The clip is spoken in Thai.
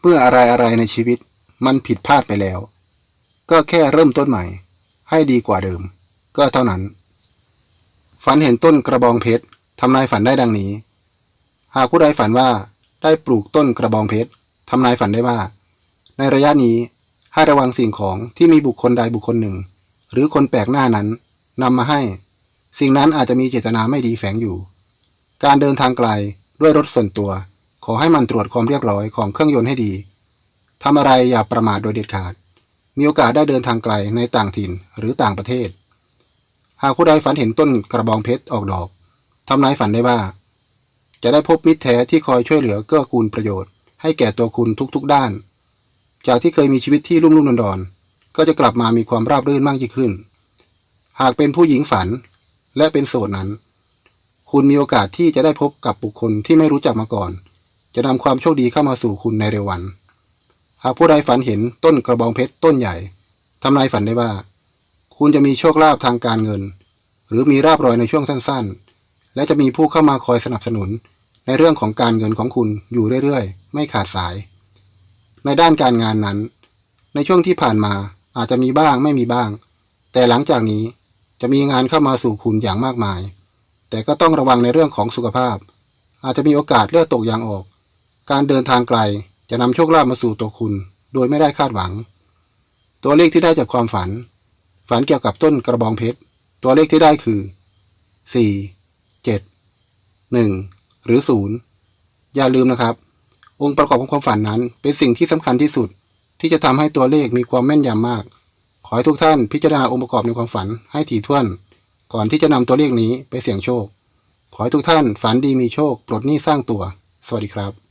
เมื่ออะไรอะไรในชีวิตมันผิดพลาดไปแล้ว ก็แค่เริ่มต้นใหม่ ให้ดีกว่าเดิม ก็เท่านั้น ฝันเห็นต้นกระบองเพชรทำนายฝันได้ดังนี้ หากผู้ใดฝันว่าได้ปลูกต้นกระบองเพชรทำนายฝันได้ว่า ในระยะนี้ให้ระวังสิ่งของที่มีบุคคลใดบุคคลหนึ่ง หรือคนแปลกหน้านั้นนำมาให้ สิ่งนั้นอาจจะมีเจตนาไม่ดีแฝงอยู่ การเดินทางไกลด้วยรถส่วนตัว ขอให้มันตรวจความเรียบร้อยของเครื่องยนต์ให้ดีทำอะไรอย่าประมาทโดยเด็ดขาด มีโอกาสได้เดินทางไกลในต่างถิ่นหรือต่างประเทศ หากผู้ใดฝันเห็นต้นกระบองเพชรออกดอกทำนายฝันได้ว่า จะได้พบมิตรแท้ที่คอยช่วยเหลือเกื้อกูลประโยชน์ ให้แก่ตัวคุณทุกๆด้าน จากที่เคยมีชีวิตที่รุ่มรุ่มดอนดอนๆก็จะกลับมามีความราบรื่นมากยิ่งขึ้น หากเป็นผู้หญิงฝันและเป็นโสดนั้น คุณมีโอกาสที่จะได้พบกับบุคคลที่ไม่รู้จักมาก่อน จะนำความโชคดีเข้ามาสู่คุณในเร็ววัน หากผู้ใดฝันเห็นต้นกระบองเพชรต้นใหญ่ทำนายฝันได้ว่า คุณจะมีโชคลาภทางการเงิน หรือมีราบรอยในช่วงสั้นๆ และจะมีผู้เข้ามาคอยสนับสนุน ในเรื่องของการเงินของคุณอยู่เรื่อยๆ ไม่ขาดสาย ในด้านการงานนั้น ในช่วงที่ผ่านมาอาจจะมีบ้างไม่มีบ้าง แต่หลังจากนี้จะมีงานเข้ามาสู่คุณอย่างมากมาย แต่ก็ต้องระวังในเรื่องของสุขภาพ อาจจะมีโอกาสเลือดตกยางออก การเดินทางไกลจะนำโชคลาภมาสู่ตัวคุณ โดยไม่ได้คาดหวัง ตัวเลขที่ได้จากความฝัน ฝันเกี่ยวกับต้นกระบองเพชร ตัวเลขที่ได้คือ 4 7 1 หรือ 0 อย่าลืมนะครับ องค์ประกอบของความฝันนั้นเป็นสิ่งที่สำคัญที่สุด ที่จะทำให้ตัวเลขมีความแม่นยำมาก ขอให้ทุกท่านพิจารณาองค์ประกอบในความฝันให้ถี่ถ้วน ก่อนที่จะนำตัวเลขนี้ไปเสี่ยงโชค ขอให้ทุกท่านฝันดีมีโชค ปลดหนี้สร้างตัว สวัสดีครับ